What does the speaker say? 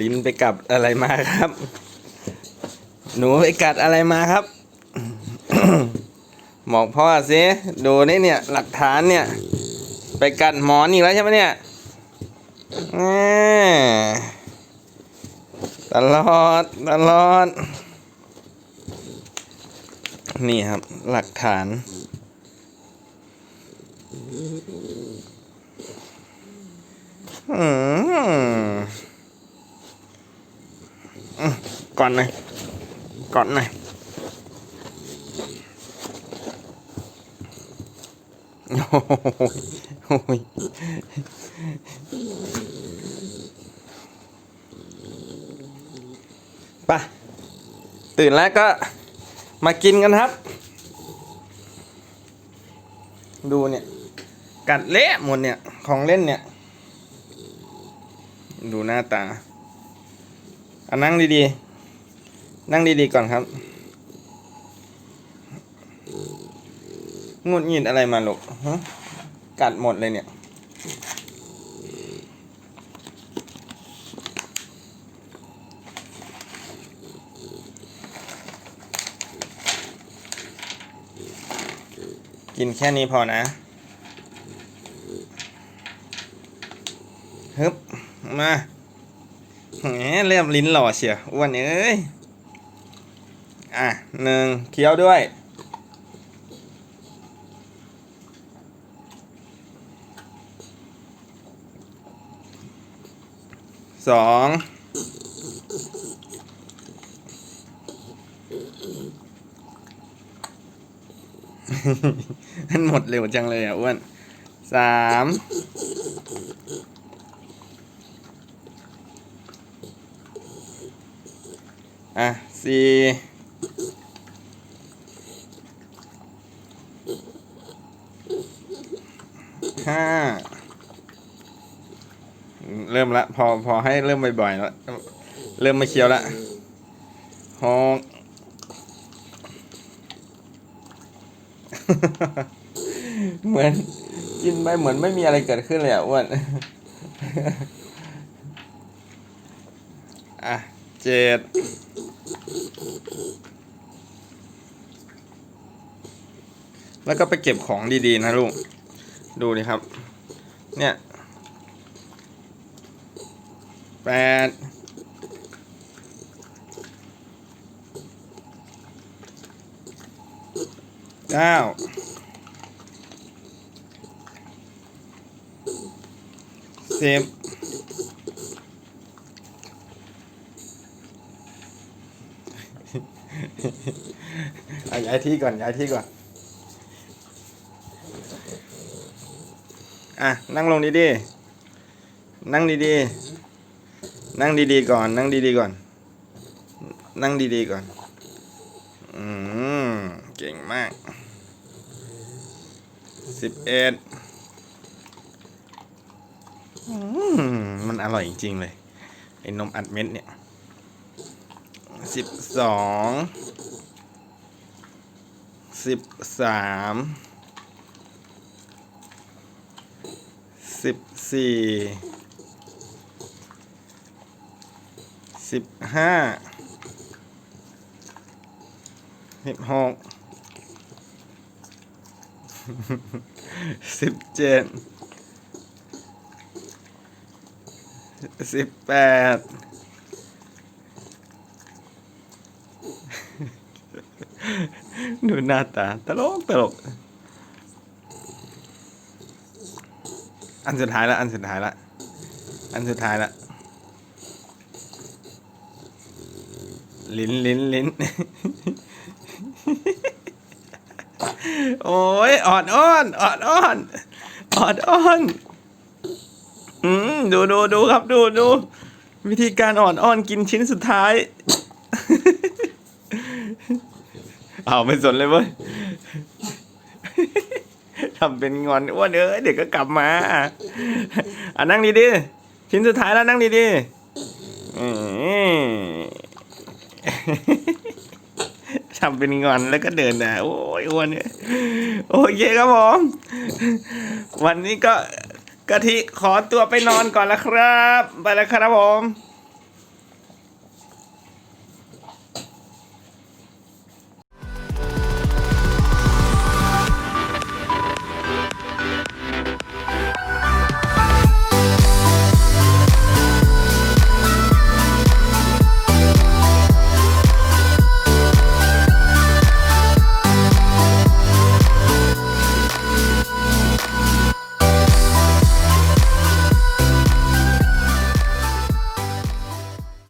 ลิ้นไปกับอะไรมาครับ หนูไปกัดอะไรมาครับบอกพ่อสิดูนี่เนี่ย หลักฐานเนี่ย ไปกัดหมอนอีกแล้วใช่ไหมเนี่ยแหมตลอด ตลอด นี่ครับ หลักฐาน อืมอืม ก่อนหน่อยก่อนหน่อยโอ้ยไปตื่นแล้วก็มากินกันครับ ดูเนี่ย กัดเละหมดเนี่ย ของเล่นเนี่ย ดูหน้าตาเอานั่งดีๆ นั่งดีๆก่อนครับงุดหงิดอะไรมาลูกฮะกัดหมดเลยเนี่ย กินแค่นี้พอนะฮึบมาแหมเริ่มลิ้นหล่อเชียวอ้วนเอ้ย อะหนึ่งเคี้ยวด้วย สอง มันหมดเร็วจังเลยอะอ้วนสามอะสี่ ห้าเริ่มละ พอพอให้เริ่มบ่อยๆแล้วเริ่มมาเคี้ยวละหกเหมือนกินไปเหมือนไม่มีอะไรเกิดขึ้นเลยอะอ้วนอะเจ็ดแล้วก็ไปเก็บของดีๆนะลูก ดูดิครับ เนี่ยแปดเก้าสิบย้ายที่ก่อนย้ายที่ก่อน อะนั่งลงดีๆ นั่งดีๆ นั่งดีๆก่อน นั่งดีๆก่อน นั่งดีๆก่อน อืม เก่งมากสิบเอ็ดอืมมันอร่อยจริงๆเลย ไอ้นมอัดเม็ดเนี่ยสิบสองสิบสาม สิบสี่สิบห้าสิบหกสิบเจ็ดสิบแปดดูหน้าตา ตลก ตลก อันสุดท้ายละ อันสุดท้ายละ อันสุดท้ายละ ลิ้นลิ้นลิ้น โอ้ยออดอ้อนออดอ้อนออดอ้อนอืมดูดูดูครับดูดูวิธีการอ่อนอ้อนกินชิ้นสุดท้าย เอาไม่สนเลยเว้ย ทำเป็นงอนอ้วนเอ้ยเดี๋ยวก็กลับมา อะนั่งดีดีๆชิ้นสุดท้ายแล้วนั่งดีดีๆทำเป็นงอนแล้วก็เดินนะโอ้ยอ้วนเนี่ยโอเคครับผมวันนี้ก็กะทิขอตัวไปนอนก่อนแล้วครับ ไปแล้วครับผม